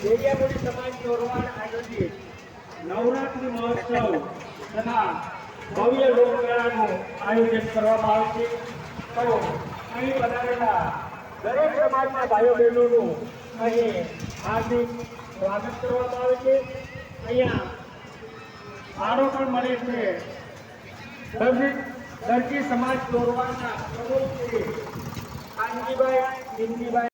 દેડિયામુડી સમાજ ચોરવાડ આયોજિત નવરાત્રિ મહોત્સવ તથા ભવ્ય લોકમેળાનું આયોજન કરવામાં આવે છે તો અહીં પધારેલા દરેક સમાજના ભાઈઓ બહેનોનું અહીં હાર્દિક સ્વાગત કરવામાં આવે છે અહીંયા આરો પણ મળે છે દરજી સમાજ દોરવાના પ્રમુખ mình đi bay